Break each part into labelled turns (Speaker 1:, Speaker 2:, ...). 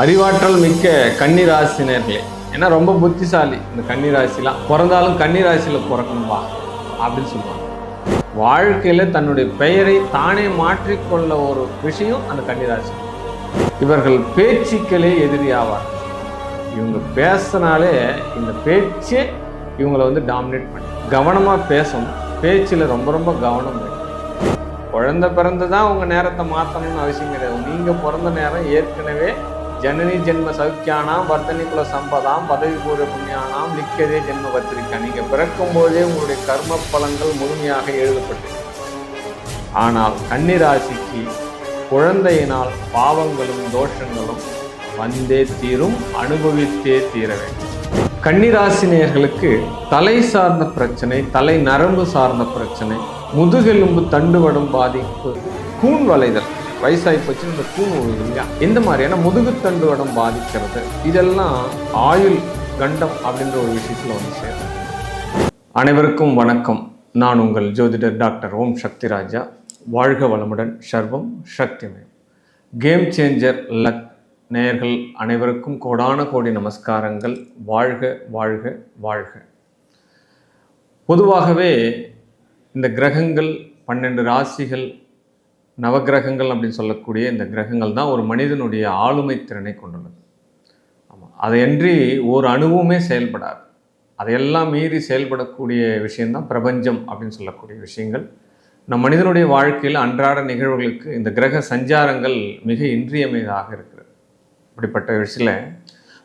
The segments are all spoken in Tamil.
Speaker 1: அறிவாற்றல் மிக்க கன்னிராசினர்களே ஏன்னா ரொம்ப புத்திசாலி இந்த கன்னிராசிலாம். பிறந்தாலும் கன்னிராசியில் பிறக்கணும்பா அப்படின்னு சொல்லுவாங்க. வாழ்க்கையில் தன்னுடைய பெயரை தானே மாற்றிக்கொள்ள ஒரு விஷயம் அந்த கன்னிராசி. இவர்கள் பேச்சுக்களே எதிரியாவார் இவங்க பேசினாலே இந்த பேச்சே இவங்களை வந்து டாமினேட் பண்ணி கவனமாக பேசணும். பேச்சில் ரொம்ப ரொம்ப கவனம் வேணும். குழந்தை பிறந்து தான் உங்கள் நேரத்தை மாற்றணும்னு அவசியம் கிடையாது. நீங்கள் பிறந்த நேரம் ஏற்கனவே ஜனனி ஜென்ம சௌக்கியானாம் வர்த்தனி குல சம்பதாம் பதவி பூர்வ புண்ணியானாம் லிக்கதே ஜென்ம பத்திரிக்கா நீங்கள் பிறக்கும் போதே உங்களுடைய கர்ம பலன்கள் முழுமையாக எழுதப்பட்டிருக்கு ஆனால் கன்னிராசிக்கு குழந்தையினால் பாவங்களும் தோஷங்களும் வந்தே தீரும் அனுபவித்தே தீர வேண்டும். கன்னிராசினியர்களுக்கு தலை சார்ந்த பிரச்சனை தலை நரம்பு சார்ந்த பிரச்சனை முதுகெலும்பு தண்டுவடம் பாதிப்பு கூன் வளைதல். வயசாகி போச்சு இந்த கூன் இல்லையா? இந்த மாதிரியான முதுகு தண்டுவடம் பாதிக்கிறது? இதெல்லாம் ஆயுள் கண்டம் அப்படின்ற ஒரு விஷயத்தில் வந்து சேரும். அனைவருக்கும் வணக்கம். நான் உங்கள் ஜோதிடர் டாக்டர் ஓம் சக்திராஜா வாழ்க வளமுடன். சர்வம் சக்திமயம் கேம் சேஞ்சர் லக் நேயர்கள் அனைவருக்கும் கோடான கோடி நமஸ்காரங்கள். வாழ்க வாழ்க வாழ்க. பொதுவாகவே இந்த கிரகங்கள் பன்னெண்டு ராசிகள் நவகிரகங்கள் அப்படின்னு சொல்லக்கூடிய இந்த கிரகங்கள் தான் ஒரு மனிதனுடைய ஆளுமை திறனை கொண்டுள்ளது. ஆமாம் அதையன்றி ஒரு அணுவுமே செயல்படாது. அதையெல்லாம் மீறி செயல்படக்கூடிய விஷயந்தான் பிரபஞ்சம் அப்படின்னு சொல்லக்கூடிய விஷயங்கள். நம் மனிதனுடைய வாழ்க்கையில் அன்றாட நிகழ்வுகளுக்கு இந்த கிரக சஞ்சாரங்கள் மிக இன்றியமையதாக இருக்கிறது. இப்படிப்பட்ட விஷயத்தில்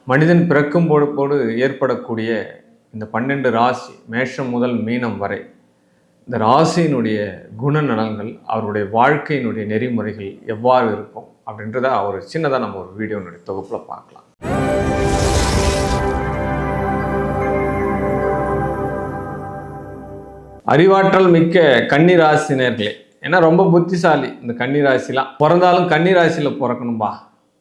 Speaker 1: மனிதன் பிறக்கும் போது ஏற்படக்கூடிய இந்த பன்னெண்டு ராசி மேஷம் முதல் மீனம் வரை இந்த ராசியினுடைய குணநலன்கள் அவருடைய வாழ்க்கையினுடைய நெறிமுறைகள் எவ்வாறு இருக்கும் அப்படின்றத அவர் சின்னதாக நம்ம ஒரு வீடியோனுடைய தொகுப்பில் பார்க்கலாம். அறிவாற்றல் மிக்க கன்னி ராசினர்களே ஏன்னா ரொம்ப புத்திசாலி இந்த கன்னிராசிலாம். பிறந்தாலும் கன்னிராசியில் பிறக்கணும்பா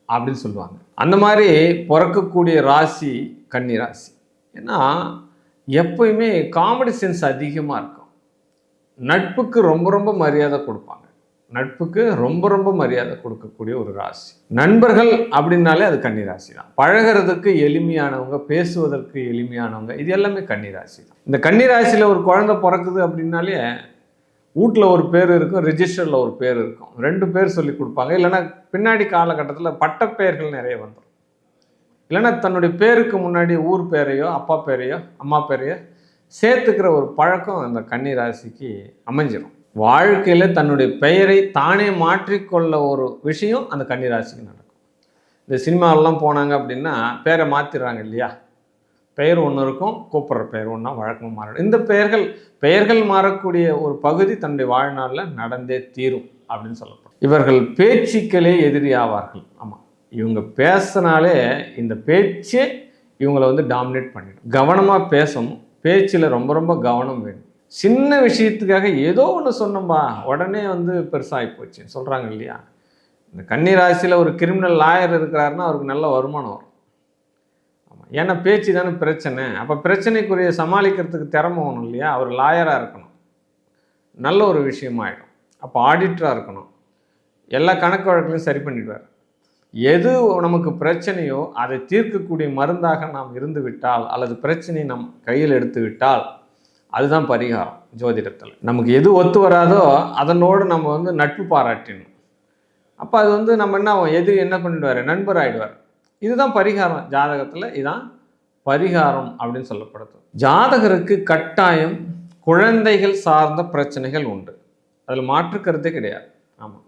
Speaker 1: அப்படின்னு சொல்லுவாங்க. அந்த மாதிரி பிறக்கக்கூடிய ராசி கன்னிராசி. ஏன்னா எப்பயுமே காமெடி சென்ஸ் அதிகமாக இருக்கும். நட்புக்கு ரொம்ப ரொம்ப மரியாதை கொடுப்பாங்க. நட்புக்கு ரொம்ப ரொம்ப மரியாதை கொடுக்கக்கூடிய ஒரு ராசி. நண்பர்கள் அப்படின்னாலே அது கன்னிராசி தான் பழகிறதுக்கு எளிமையானவங்க பேசுவதற்கு எளிமையானவங்க இது எல்லாமே கன்னிராசி தான் இந்த கன்னிராசியில் ஒரு குழந்தை பிறக்குது அப்படின்னாலே வீட்டில் ஒரு பேர் இருக்கும் ரிஜிஸ்டரில் ஒரு பேர் இருக்கும். ரெண்டு பேர் சொல்லி கொடுப்பாங்க. இல்லைன்னா பின்னாடி காலகட்டத்தில் பட்டப்பெயர்கள் நிறைய வந்துடும் இல்லைன்னா தன்னுடைய பேருக்கு முன்னாடி ஊர் பேரையோ அப்பா பேரையோ அம்மா பேரையோ சேர்த்துக்கிற ஒரு பழக்கம் அந்த கன்னிராசிக்கு அமைஞ்சிடும் வாழ்க்கையில் தன்னுடைய பெயரை தானே மாற்றிக்கொள்ள ஒரு விஷயம் அந்த கன்னிராசிக்கு நடக்கும். இந்த சினிமாவெல்லாம் போனாங்க அப்படின்னா பேரை மாற்றிடுறாங்க இல்லையா? பெயர் ஒன்று இருக்கும் கூப்பிட்ற பெயர் ஒன்றா வழக்கமாக மாறிடும். இந்த பெயர்கள் பெயர்கள் மாறக்கூடிய ஒரு பகுதி தன்னுடைய வாழ்நாளில் நடந்தே தீரும் அப்படின்னு சொல்லப்படும். இவர்கள் பேச்சுக்களே எதிரி ஆவார்கள். ஆமாம் இவங்க பேசினாலே இந்த பேச்சே இவங்களை வந்து டாமினேட் பண்ணிடும். கவனமாக பேசணும் பேச்சில் ரொம்ப ரொம்ப கவனம் வேணும். சின்ன விஷயத்துக்காக ஏதோ ஒன்று சொன்னோம்பா உடனே வந்து பெருசாகி போச்சு. சொல்கிறாங்க இல்லையா? இந்த கன்னிராசியில் ஒரு கிரிமினல் லாயர் இருக்கிறாருன்னா அவருக்கு நல்ல வருமானம் வரும். ஆமாம் ஏன்னா பேச்சு தானே பிரச்சனை. அப்போ பிரச்சனைக்குரிய சமாளிக்கிறதுக்கு திறமை ஒன்றும் இல்லையா? அவர் லாயராக இருக்கணும். நல்ல ஒரு விஷயமாயிடும். அப்போ ஆடிட்டராக இருக்கணும். எல்லா கணக்கு வழக்குலையும் சரி பண்ணிடுவார். எது நமக்கு பிரச்சனையோ அதை தீர்க்கக்கூடிய மருந்தாக நாம் இருந்து விட்டால் அல்லது பிரச்சனையை நம் கையில் எடுத்து விட்டால் அதுதான் பரிகாரம் ஜோதிடத்தில். நமக்கு எது ஒத்து வராதோ அதனோடு நம்ம வந்து நட்பு பாராட்டிடணும் அப்போ அது வந்து நம்ம என்ன ஆகும்? எதிரி என்ன பண்ணிடுவார் நண்பர் ஆகிடுவார் இதுதான் பரிகாரம் ஜாதகத்தில் இதுதான் பரிகாரம் அப்படின்னு சொல்லப்படுது. ஜாதகருக்கு கட்டாயம் குழந்தைகள் சார்ந்த பிரச்சனைகள் உண்டு. அதில் மாற்றுக்கிறதே கிடையாது. ஆமாம்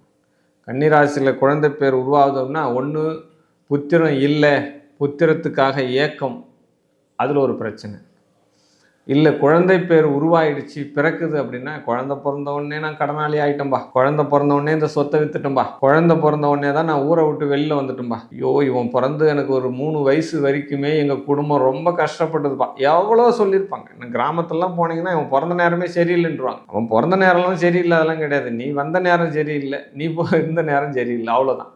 Speaker 1: கன்னிராசியில் குழந்தை பேர் உருவாகுதுன்னா ஒன்று புத்திரம் இல்லை புத்திரத்துக்காக ஏக்கம். அதில் ஒரு பிரச்சனை. இல்லை குழந்தை பேர் உருவாயிடுச்சு பிறக்குது அப்படின்னா குழந்தை பிறந்த உடனே நான் கடனாளி ஆயிட்டேன்பா. குழந்தை பிறந்த உடனே இந்த சொத்தை வித்துட்டேன்பா. குழந்தை பிறந்த உடனே தான் நான் ஊரை விட்டு வெளியில் வந்துட்டேன்பா. ஐயோ இவன் பிறந்து எனக்கு ஒரு மூணு வயசு வரைக்குமே எங்கள் குடும்பம் ரொம்ப கஷ்டப்பட்டதுப்பா. எவ்வளோ சொல்லியிருப்பாங்க. நான் கிராமத்துலலாம் போனீங்கன்னா இவன் பிறந்த நேரமே சரியில்லைன்றாங்க அவன் பிறந்த நேரம்லாம் சரியில்லை அதெல்லாம் கிடையாது. நீ வந்த நேரம் சரியில்லை நீ போ இருந்த நேரம் சரியில்லை அவ்வளோதான்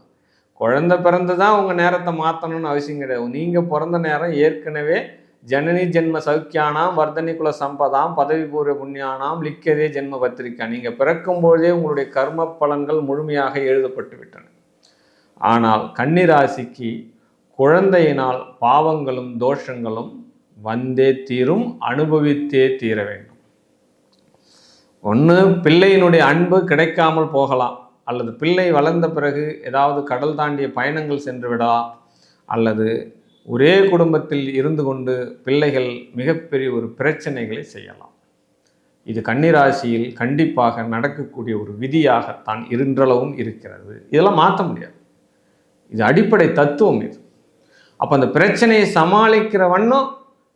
Speaker 1: குழந்தை பிறந்து தான் உங்கள் நேரத்தை மாற்றணும்னு அவசியம் கிடையாது. நீங்கள் பிறந்த நேரம் ஏற்கனவே ஜனனி ஜென்ம சௌக்கியானாம் வர்தனி குல சம்பதாம் பதவி பூர்வ புண்ணியானாம் லிக்கதே ஜென்ம பத்திரிக்கா நீங்கள் பிறக்கும்போதே உங்களுடைய கர்ம பலன்கள் முழுமையாக எழுதப்பட்டு விட்டன. ஆனால் கன்னிராசிக்கு குழந்தையினால் பாவங்களும் தோஷங்களும் வந்தே தீரும் அனுபவித்தே தீர வேண்டும். ஒன்று பிள்ளையினுடைய அன்பு கிடைக்காமல் போகலாம். அல்லது பிள்ளை வளர்ந்த பிறகு ஏதாவது கடல் தாண்டிய பயணங்கள் சென்று விடலாம். அல்லது ஒரே குடும்பத்தில் இருந்து கொண்டு பிள்ளைகள் மிகப்பெரிய ஒரு பிரச்சனைகளை செய்யலாம். இது கன்னிராசியில் கண்டிப்பாக நடக்கக்கூடிய ஒரு விதியாகத்தான் இருன்றளவும் இருக்கிறது. இதெல்லாம் மாற்ற முடியாது. இது அடிப்படை தத்துவம் இது. அப்போ அந்த பிரச்சனையை சமாளிக்கிற வண்ணம்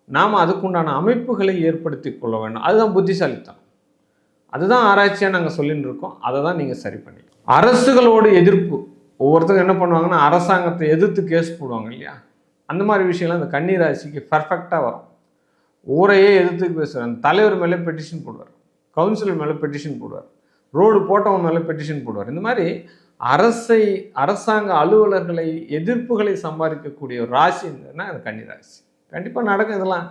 Speaker 1: நாம் அதுக்குண்டான அமைப்புகளை ஏற்படுத்தி கொள்ள வேண்டும். அதுதான் புத்திசாலித்தனம். அதுதான் ஆராய்ச்சியாக நாங்கள் சொல்லின்னு இருக்கோம். அதை தான் நீங்கள் சரி பண்ணி அரசுகளோடு எதிர்ப்பு. ஒவ்வொருத்தரும் என்ன பண்ணுவாங்கன்னா அரசாங்கத்தை எதிர்த்து கேஸ் போடுவாங்க இல்லையா? அந்த மாதிரி விஷயம்லாம் இந்த கன்னிராசிக்கு பர்ஃபெக்டாக வரும். ஊரையே எதிர்த்து பேசுவார் அந்த தலைவர் மேலே பெட்டிஷன் போடுவார். கவுன்சிலர் மேலே பெட்டிஷன் போடுவார். ரோடு போட்டவன் மேலே பெட்டிஷன் போடுவார். இந்த மாதிரி அரசை அரசாங்க அலுவலர்களை எதிர்ப்புகளை சம்பாதிக்கக்கூடிய ஒரு ராசி இருந்ததுன்னா அது கன்னிராசி. கண்டிப்பாக நடக்கும் இதெல்லாம்.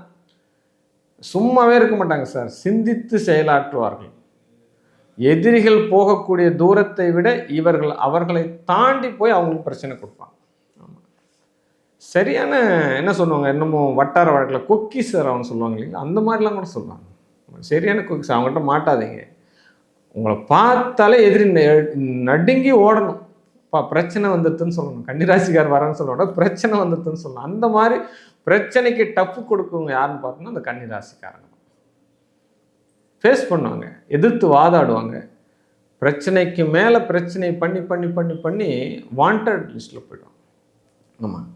Speaker 1: சும்மாவே இருக்க மாட்டாங்க சார். சிந்தித்து செயலாற்றுவார்கள். எதிரிகள் போகக்கூடிய தூரத்தை விட இவர்கள் அவர்களை தாண்டி போய் அவங்களுக்கு பிரச்சனை கொடுப்பாங்க. சரியான என்ன சொல்லுவாங்க என்னமோ வட்டார வழக்கில் கொக்கி சார் அவன் சொல்லுவாங்க இல்லைங்களா? அந்த மாதிரிலாம் கூட சொல்லுவாங்க. சரியான கொக்கி சார் அவங்ககிட்ட மாட்டாதீங்க. உங்களை பார்த்தாலே எதிரி நடுங்கி ஓடணும். பா பிரச்சனை வந்துடுதுன்னு சொல்லணும். கன்னிராசிக்கார் வரேன்னு சொல்லணும் பிரச்சனை வந்துடுதுன்னு சொல்லணும். அந்த மாதிரி பிரச்சனைக்கு டப்பு கொடுக்குறவங்க யாருன்னு பார்த்தோன்னா அந்த கன்னிராசிக்காரங்க. ஃபேஸ் பண்ணுவாங்க. எதிர்த்து வாதாடுவாங்க. பிரச்சனைக்கு மேலே பிரச்சனை பண்ணி பண்ணி பண்ணி பண்ணி வாண்டட் லிஸ்ட்டில் போயிடுவாங்க. ஆமாம்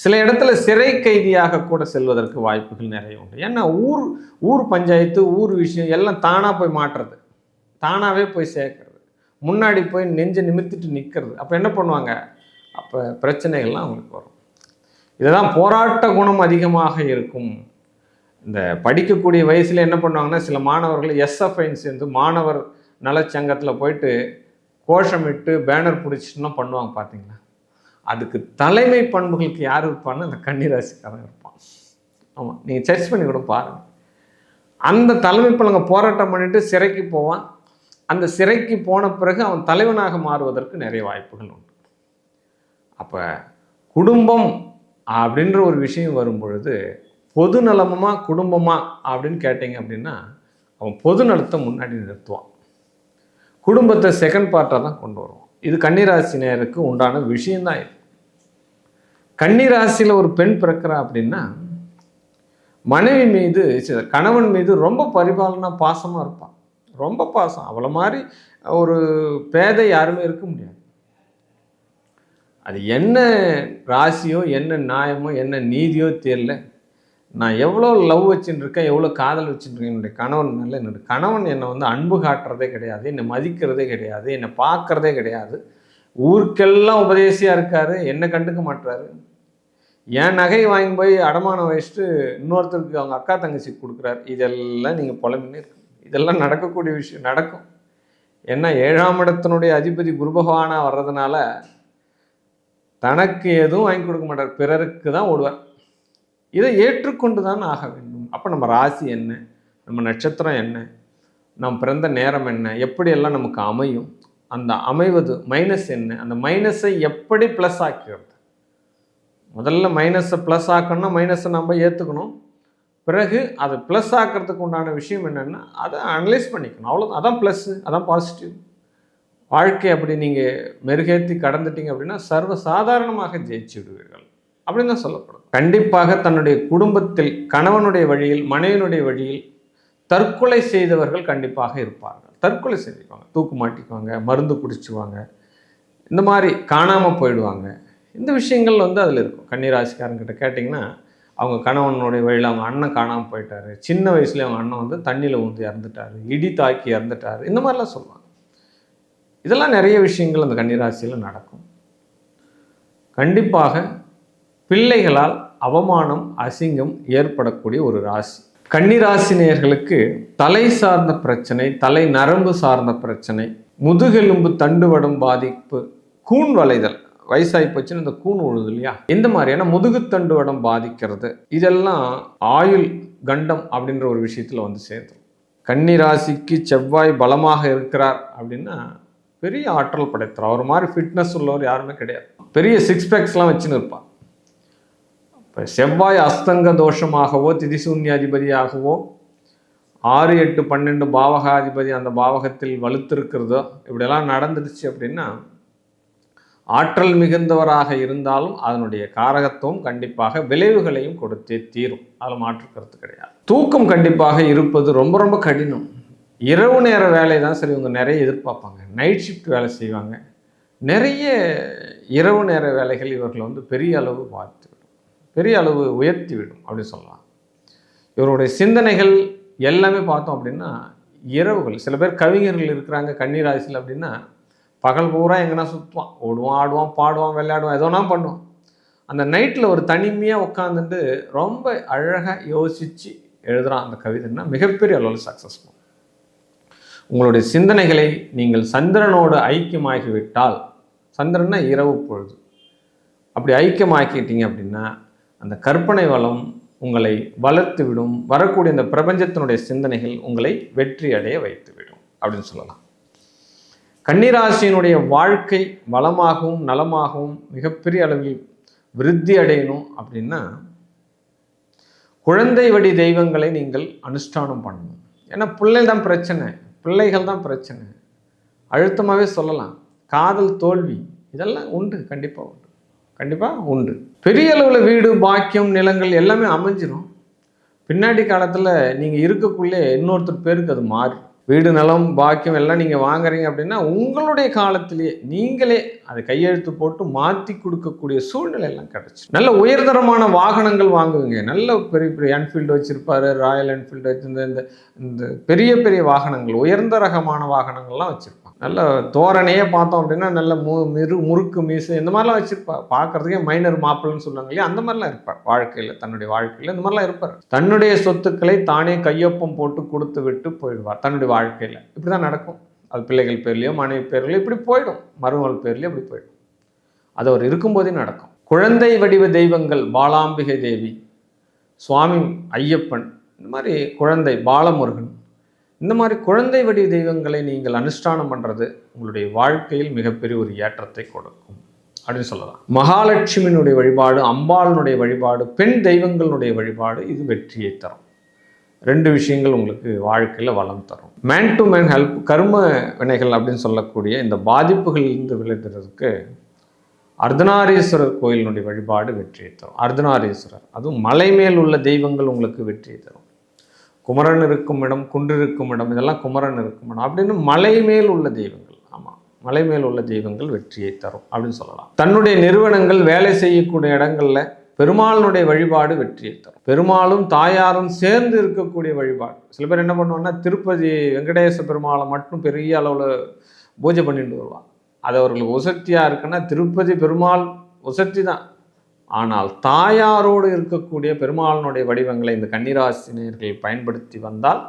Speaker 1: சில இடத்துல சிறை கைதியாக கூட செல்வதற்கு வாய்ப்புகள் நிறைய உண்டு. ஏன்னா ஊர் ஊர் பஞ்சாயத்து ஊர் விஷயம் எல்லாம் தானாக போய் மாட்டுறது. தானாகவே போய் சேர்க்கறது. முன்னாடி போய் நெஞ்சை நிமித்திட்டு நிற்கிறது அப்போ என்ன பண்ணுவாங்க? அப்போ பிரச்சனைகள்லாம் அவங்களுக்கு வரும். இதுதான் போராட்ட குணம் அதிகமாக இருக்கும். இந்த படிக்கக்கூடிய வயசில் என்ன பண்ணுவாங்கன்னா சில மாணவர்கள் எஸ்எஃப்ஐன்னு சேர்ந்து மாணவர் நலச்சங்கத்தில் போயிட்டு கோஷமிட்டு பேனர் பிடிச்சிட்டுலாம் பண்ணுவாங்க பார்த்தீங்களா? அதுக்கு தலைமை பண்புகளுக்கு யார் இருப்பான்னு அந்த கன்னிராசிக்காரன் இருப்பான். ஆமாம் நீங்கள் சர்ச் பண்ணி கூட பாருங்கள் அந்த தலைமை பலங்க போராட்டம் பண்ணிட்டு சிறைக்கு போவான். அந்த சிறைக்கு போன பிறகு அவன் தலைவனாக மாறுவதற்கு நிறைய வாய்ப்புகள் உண்டு. அப்போ குடும்பம் அப்படின்ற ஒரு விஷயம் வரும் பொழுது பொது நலமுமா குடும்பமா அப்படின்னு கேட்டிங்க அப்படின்னா அவன் பொது நலத்தை முன்னாடி நிறுத்துவான். குடும்பத்தை செகண்ட் பார்ட்டாக தான் கொண்டு வருவான். இது கன்னிராசினியருக்கு உண்டான விஷயம்தான் இது. கன்னிராசியில் ஒரு பெண் பிறக்கிறா அப்படின்னா மனைவி மீது கணவன் மீது ரொம்ப பரிபாலனா பாசமாக இருப்பான் ரொம்ப பாசம். அவளை மாதிரி ஒரு பேதை யாருமே இருக்க முடியாது. அது என்ன ராசியோ என்ன நியாயமோ என்ன நீதியோ தெரியல. நான் எவ்வளோ லவ் வச்சுட்டு இருக்கேன் எவ்வளோ காதல் வச்சுட்டு இருக்கேன் என்னுடைய கணவன் மேலே என்னுடைய கணவன் என்னை வந்து அன்பு காட்டுறதே கிடையாது என்னை மதிக்கிறதே கிடையாது என்னை பார்க்குறதே கிடையாது. ஊருக்கெல்லாம் உபதேசியாக இருக்காரு என்னை கண்டுக்க மாட்டுறாரு என் நகை வாங்கி போய் அடமானம் வச்சுட்டு இன்னொருத்தருக்கு அவங்க அக்கா தங்கச்சிக்கு கொடுக்குறாரு. இதெல்லாம் நீங்கள் புலம்பினே இருக்கு இதெல்லாம் நடக்கக்கூடிய விஷயம் நடக்கும். ஏன்னா ஏழாம் இடத்தினுடைய அதிபதி குரு பகவானாக வர்றதுனால தனக்கு எதுவும் வாங்கி கொடுக்க மாட்டார். பிறருக்கு தான் ஓடுவார். இதை ஏற்றுக்கொண்டு தான் ஆக வேண்டும். அப்போ நம்ம ராசி என்ன? நம்ம நட்சத்திரம் என்ன? நாம் பிறந்த நேரம் என்ன? எப்படியெல்லாம் நமக்கு அமையும்? அந்த அமைவது மைனஸ் என்ன? அந்த மைனஸை எப்படி ப்ளஸ் ஆக்கிறது? முதல்ல மைனஸை ப்ளஸ் ஆக்கணும்னா மைனஸை நம்ம ஏற்றுக்கணும் பிறகு அதை ப்ளஸ் ஆக்கிறதுக்கு உண்டான விஷயம் என்னென்னா அதை அனலைஸ் பண்ணிக்கணும். அவ்வளோ அதான் ப்ளஸ்ஸு அதான் பாசிட்டிவ் வாழ்க்கை அப்படி நீங்கள் மெருகேற்றி கடந்துட்டீங்க அப்படின்னா சர்வ சாதாரணமாக ஜெயிச்சு விடுவீர்கள். அப்படின்னு தான் சொல்லப்படும். கண்டிப்பாக தன்னுடைய குடும்பத்தில் கணவனுடைய வழியில் மனைவியினுடைய வழியில் தற்கொலை செய்தவர்கள் கண்டிப்பாக இருப்பார்கள். தற்கொலை செஞ்சுக்குவாங்க தூக்கு மாட்டிக்குவாங்க மருந்து குடிச்சுவாங்க இந்த மாதிரி காணாமல் போயிடுவாங்க. இந்த விஷயங்கள் வந்து அதில் இருக்கும். கன்னிராசிக்காரங்கிட்ட கேட்டிங்கன்னா அவங்க கணவனுடைய வழியில் அவங்க அண்ணன் காணாமல் போயிட்டாரு. சின்ன வயசுலேயே அவங்க அண்ணன் வந்து தண்ணியில் ஊந்து இறந்துட்டாரு. இடி தாக்கி இறந்துட்டாரு. இந்த மாதிரிலாம் சொல்லுவாங்க. இதெல்லாம் நிறைய விஷயங்கள் அந்த கன்னிராசியில் நடக்கும். கண்டிப்பாக பிள்ளைகளால் அவமானம் அசிங்கம் ஏற்படக்கூடிய ஒரு ராசி. கன்னிராசினியர்களுக்கு தலை சார்ந்த பிரச்சனை தலை நரம்பு சார்ந்த பிரச்சனை முதுகெலும்பு தண்டுவடம் பாதிப்பு கூன் வளைதல். வயசாகி போச்சுன்னு இந்த கூன் உழுது இல்லையா? இந்த மாதிரியான முதுகு தண்டுவடம் பாதிக்கிறது. இதெல்லாம் ஆயுள் கண்டம் அப்படின்ற ஒரு விஷயத்தில் வந்து சேர்ந்துடும் கன்னிராசிக்கு செவ்வாய் பலமாக இருக்கிறார் அப்படின்னா பெரிய ஆற்றல் படைத்தார் அவர் மாதிரி ஃபிட்னஸ் உள்ளவர் யாருமே கிடையாது. பெரிய சிக்ஸ் பேக்ஸ்லாம் வச்சுன்னு இருப்பார். இப்போ செவ்வாய் அஸ்தங்க தோஷமாகவோ திதிசூன்யாதிபதியாகவோ ஆறு எட்டு பன்னெண்டு பாவகாதிபதி அந்த பாவகத்தில் வலுத்திருக்கிறதோ இப்படியெல்லாம் நடந்துடுச்சு அப்படின்னா ஆற்றல் மிகுந்தவராக இருந்தாலும் அதனுடைய காரகத்துவம் கண்டிப்பாக விளைவுகளையும் கொடுத்தே தீரும். அதில் மாற்றுக்கிறது கிடையாது. தூக்கம் கண்டிப்பாக இருப்பது ரொம்ப ரொம்ப கடினம். இரவு நேர வேலை தான் சரி இவங்க நிறைய எதிர்பார்ப்பாங்க. நைட் ஷிஃப்ட் வேலை செய்வாங்க. நிறைய இரவு நேர வேலைகள் இவர்கள் வந்து பெரிய அளவு பார்த்து பெரிய அளவு உயர்த்தி விடும் அப்படின்னு சொல்லலாம். இவருடைய சிந்தனைகள் எல்லாமே பார்த்தோம் அப்படின்னா இரவுகள் சில பேர் கவிஞர்கள் இருக்கிறாங்க கண்ணீராசியில் அப்படின்னா பகல் பூரா எங்கன்னா சுற்றுவான் ஓடுவான் ஆடுவான் பாடுவான் விளையாடுவான் எதோனா பண்ணுவான். அந்த நைட்டில் ஒரு தனிமையாக உட்காந்துட்டு ரொம்ப அழகாக யோசித்து எழுதுகிறான் அந்த கவிதைன்னா மிகப்பெரிய அளவில் சக்ஸஸ்ஃபுல் உங்களுடைய சிந்தனைகளை நீங்கள் சந்திரனோடு ஐக்கியமாகிவிட்டால் சந்திரன்னா இரவு பொழுது. அப்படி ஐக்கியமாக்கிட்டீங்க அப்படின்னா அந்த கற்பனை வளம் உங்களை வளர்த்து விடும் வரக்கூடிய இந்த பிரபஞ்சத்தினுடைய சிந்தனைகள் உங்களை வெற்றி அடைய வைத்துவிடும் அப்படின்னு சொல்லலாம். கன்னிராசியினுடைய வாழ்க்கை வளமாகவும் நலமாகவும் மிகப்பெரிய அளவில் விருத்தி அடையணும் அப்படின்னா குழந்தை வடி தெய்வங்களை நீங்கள் அனுஷ்டானம் பண்ணணும். ஏன்னா பிள்ளை தான் பிரச்சனை. பிள்ளைகள் தான் பிரச்சனை. அழுத்தமாகவே சொல்லலாம். காதல் தோல்வி இதெல்லாம் உண்டு. கண்டிப்பாக உண்டு. கண்டிப்பாக உண்டு. பெரிய அளவில் வீடு பாக்கியம் நிலங்கள் எல்லாமே அமைஞ்சிரும். பின்னாடி காலத்தில் நீங்கள் இருக்கக்குள்ளே இன்னொருத்தர் பேருக்கு அது மாறி. வீடு நலம் பாக்கியம் எல்லாம் நீங்கள் வாங்குறீங்க அப்படின்னா உங்களுடைய காலத்திலேயே நீங்களே அதை கையெழுத்து போட்டு மாற்றி கொடுக்கக்கூடிய சூழ்நிலை எல்லாம் கிடச்சி. நல்ல உயர்தரமான வாகனங்கள் வாங்குவீங்க. நல்ல பெரிய பெரிய என்ஃபீல்டு வச்சுருப்பாரு ராயல் என்ஃபீல்டு வச்சுருந்த இந்த இந்த பெரிய பெரிய வாகனங்கள் உயர்ந்த ரகமான வாகனங்கள்லாம் வச்சுருப்பாங்க. நல்ல தோரணையே பார்த்தோம் அப்படின்னா நல்ல மு மிரு முறுக்கு மீசு இந்த மாதிரிலாம் வச்சுருப்பார் பார்க்குறதுக்கே மைனர் மாப்பிள்ளைன்னு சொல்லுவாங்க இல்லையா? அந்த மாதிரிலாம் இருப்பார். வாழ்க்கையில் தன்னுடைய வாழ்க்கையில் இந்த மாதிரிலாம் இருப்பார். தன்னுடைய சொத்துக்களை தானே கையொப்பம் போட்டு கொடுத்து விட்டு போயிடுவார். தன்னுடைய வாழ்க்கையில். இப்படி தான் நடக்கும். அது பிள்ளைகள் பேர்லேயோ மனைவி பேர்லையோ இப்படி போயிடும். மருமகள் பேர்லேயோ இப்படி போயிடும். அது அவர் இருக்கும்போதே நடக்கும். குழந்தை வடிவ தெய்வங்கள் பாலாம்பிகை தேவி சுவாமி ஐயப்பன் இந்த மாதிரி குழந்தை பாலமுருகன் இந்த மாதிரி குழந்தை வடிவ தெய்வங்களை நீங்கள் அனுஷ்டானம் பண்ணுறது உங்களுடைய வாழ்க்கையில் மிகப்பெரிய ஒரு ஏற்றத்தை கொடுக்கும். அப்படின்னு சொல்லலாம். மகாலட்சுமியினுடைய வழிபாடு அம்பாளினுடைய வழிபாடு பெண் தெய்வங்களுடைய வழிபாடு இது வெற்றியை தரும். ரெண்டு விஷயங்கள் உங்களுக்கு வாழ்க்கையில் வளம் தரும். மேன் டு மேன் ஹெல்ப் கர்ம வினைகள் அப்படின்னு சொல்லக்கூடிய இந்த பாதிப்புகளிலிருந்து விளைகிறதுக்கு அர்த்தநாரீஸ்வரர் கோயிலினுடைய வழிபாடு வெற்றியை தரும். அர்த்தநாரீஸ்வரர் அதுவும் மலை மேல் உள்ள தெய்வங்கள் உங்களுக்கு வெற்றியை தரும். குமரன் இருக்கும் இடம் குன்று இருக்கும் இடம் இதெல்லாம் குமரன் இருக்கும் இடம். அப்படின்னு மலை மேல் உள்ள தெய்வங்கள். ஆமாம் மலை மேல் உள்ள தெய்வங்கள் வெற்றியை தரும் அப்படின்னு சொல்லலாம். தன்னுடைய நிறுவனங்கள் வேலை செய்யக்கூடிய இடங்களில் பெருமாளினுடைய வழிபாடு வெற்றியை தரும். பெருமாளும் தாயாரும் சேர்ந்து இருக்கக்கூடிய வழிபாடு. சில பேர் என்ன பண்ணுவாங்கன்னா திருப்பதி வெங்கடேச பெருமாளை மட்டும் பெரிய அளவில் பூஜை பண்ணிட்டு வருவாங்க. அது அவர்களுக்கு உசக்தியாக இருக்குன்னா திருப்பதி பெருமாள் உசக்தி தான் ஆனால் தாயாரோடு இருக்கக்கூடிய பெருமாளனுடைய வடிவங்களை இந்த கன்னிராசினியர்கள் பயன்படுத்தி வந்தால்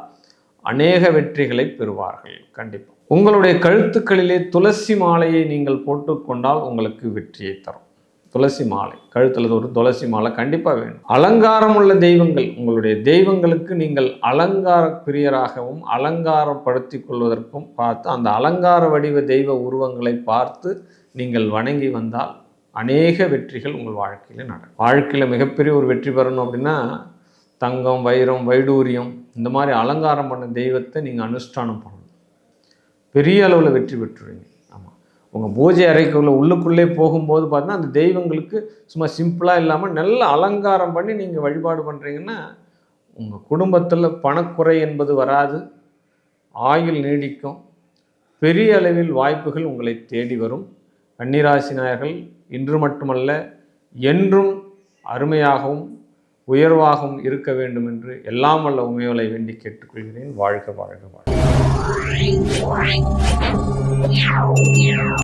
Speaker 1: அநேக வெற்றிகளை பெறுவார்கள். கண்டிப்பாக உங்களுடைய கழுத்துக்களிலே துளசி மாலையை நீங்கள் போட்டுக்கொண்டால் உங்களுக்கு வெற்றியை தரும். துளசி மாலை. கழுத்தில் ஒரு துளசி மாலை கண்டிப்பாக வேணும். அலங்காரம் உள்ள தெய்வங்கள். உங்களுடைய தெய்வங்களுக்கு நீங்கள் அலங்கார பிரியராகவும் அலங்காரப்படுத்தி கொள்வதற்கும் பார்த்து அந்த அலங்கார வடிவ தெய்வ உருவங்களை பார்த்து நீங்கள் வணங்கி வந்தால் அநேக வெற்றிகள் உங்கள் வாழ்க்கையில் நடக்கும். வாழ்க்கையில் மிகப்பெரிய ஒரு வெற்றி பெறணும் அப்படின்னா தங்கம் வைரம் வைடூரியம் இந்த மாதிரி அலங்காரம் பண்ண தெய்வத்தை நீங்கள் அனுஷ்டானம் பண்ணணும். பெரிய அளவில் வெற்றி பெற்றுருவீங்க. ஆமாம் உங்கள் பூஜை அறைக்குள்ளே உள்ளுக்குள்ளே போகும்போது பார்த்தீங்கன்னா அந்த தெய்வங்களுக்கு சும்மா சிம்பிளாக இல்லாமல் நல்ல அலங்காரம் பண்ணி நீங்கள் வழிபாடு பண்ணுறீங்கன்னா உங்கள் குடும்பத்தில் பணக்குறை என்பது வராது. ஆயுள் நீடிக்கும். பெரிய அளவில் வாய்ப்புகள் உங்களை தேடி வரும். கன்னிராசி நாயர்கள் இன்று மட்டுமல்ல என்றும் அருமையாகவும் உயர்வாகவும் இருக்க வேண்டும் என்று எல்லாம் வல்ல உமையோலை வேண்டி கேட்டுக்கொள்கிறேன். வாழ்க வாழ்க வாழ்க.